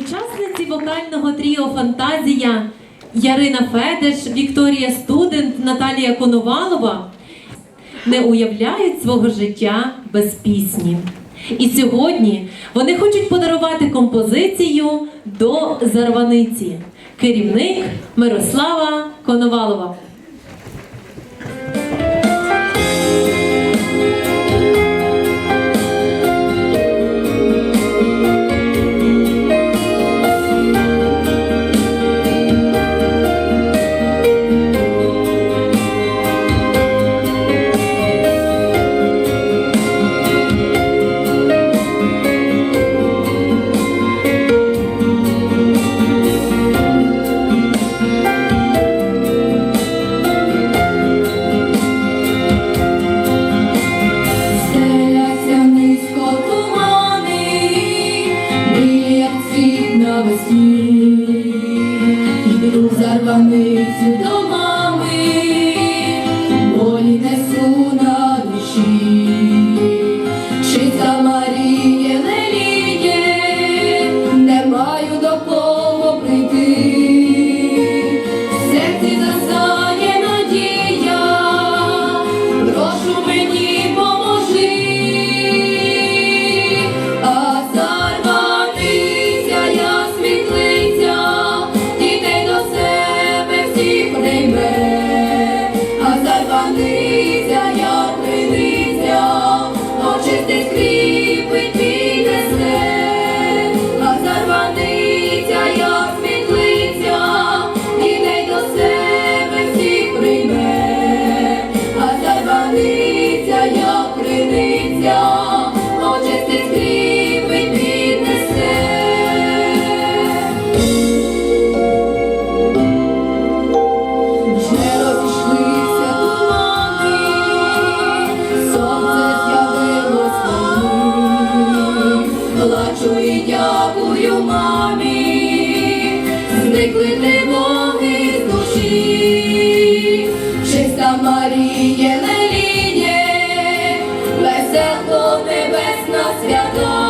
Учасниці вокального тріо Фантазія Ярина Федеш, Вікторія Студент, Наталія Коновалова не уявляють свого життя без пісні. І сьогодні вони хочуть подарувати композицію до зарваниці керівник Мирослава Коновалова. Церкво небесна свято.